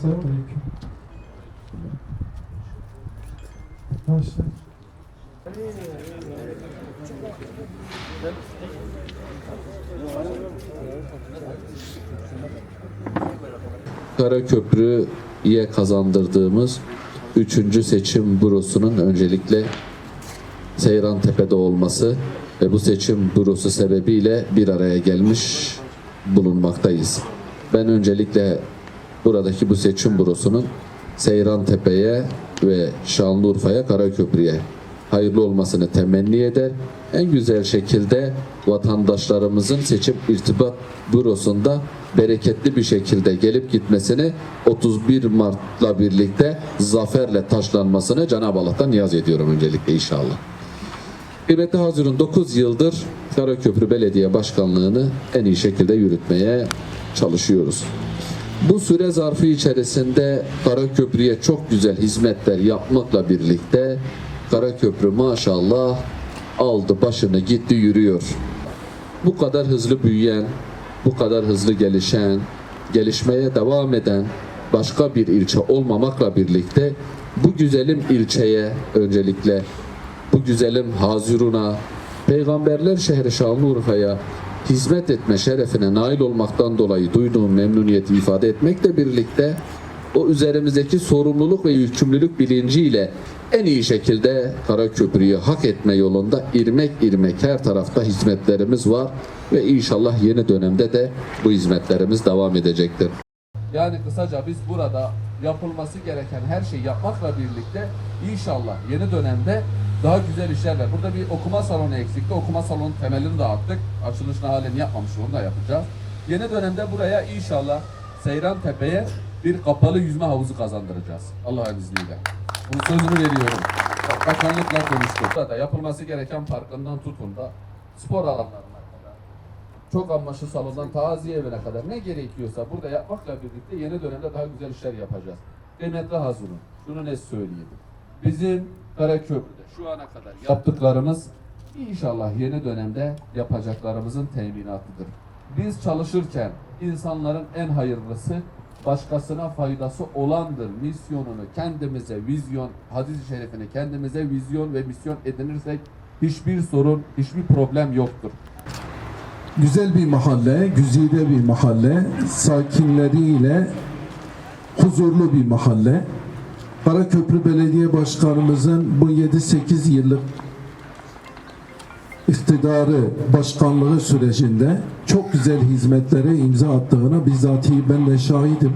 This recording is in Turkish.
Selamünaleyküm. Başla. Thank you. Karaköprü'ye kazandırdığımız 3. seçim bürosunun öncelikle Seyran Tepe'de olması ve bu seçim bürosu sebebiyle bir araya gelmiş bulunmaktayız. Ben öncelikle buradaki bu seçim bürosunun Seyran Tepe'ye ve Şanlıurfa'ya Karaköprü'ye hayırlı olmasını temenni eder. En güzel şekilde vatandaşlarımızın seçim irtibat bürosunda bereketli bir şekilde gelip gitmesini 31 Mart'la birlikte zaferle taşlanmasını Cenab-ı Allah'tan niyaz ediyorum öncelikle inşallah. Kıymetli Hazirun 9 yıldır Karaköprü Belediye Başkanlığı'nı en iyi şekilde yürütmeye çalışıyoruz. Bu süre zarfı içerisinde Karaköprü'ye çok güzel hizmetler yapmakla birlikte Karaköprü maşallah aldı başını gitti yürüyor. Bu kadar hızlı büyüyen, bu kadar hızlı gelişen, gelişmeye devam eden başka bir ilçe olmamakla birlikte bu güzelim ilçeye öncelikle bu güzelim Hazirun'a, Peygamberler şehri Şanlıurfa'ya hizmet etme şerefine nail olmaktan dolayı duyduğum memnuniyeti ifade etmekle birlikte o üzerimizdeki sorumluluk ve yükümlülük bilinciyle en iyi şekilde Karaköprü'yü hak etme yolunda irmek irmek her tarafta hizmetlerimiz var ve inşallah yeni dönemde de bu hizmetlerimiz devam edecektir. Yani kısaca biz burada yapılması gereken her şeyi yapmakla birlikte inşallah yeni dönemde daha güzel işlerle. Burada bir okuma salonu eksikti. Okuma salonu temelini de attık. Açılışını halen yapmamış onu da yapacağız. Yeni dönemde buraya inşallah Seyran Tepe'ye bir kapalı yüzme havuzu kazandıracağız. Allah'ın izniyle. Bunun sözünü veriyorum. Bak, Bakanlıkla konuştuk. Burada yapılması gereken parkından tutun da spor alanlarına kadar çok amaçlı salondan taziye evine kadar ne gerekiyorsa burada yapmakla birlikte yeni dönemde daha güzel işler yapacağız. Kıymetli Hazırım, şunu ne söyleyeyim. Bizim Karaköprü'de şu ana kadar yaptıklarımız inşallah yeni dönemde yapacaklarımızın teminatıdır. Biz çalışırken insanların en hayırlısı başkasına faydası olandır. Misyonunu kendimize vizyon, hadis-i şerifini kendimize vizyon ve misyon edinirsek hiçbir sorun, hiçbir problem yoktur. Güzel bir mahalle, güzide bir mahalle, sakinleriyle huzurlu bir mahalle. Karaköprü Belediye Başkanımızın bu 7-8 yıllık iktidarı, başkanlığı sürecinde çok güzel hizmetlere imza attığına bizzatihi ben de şahidim.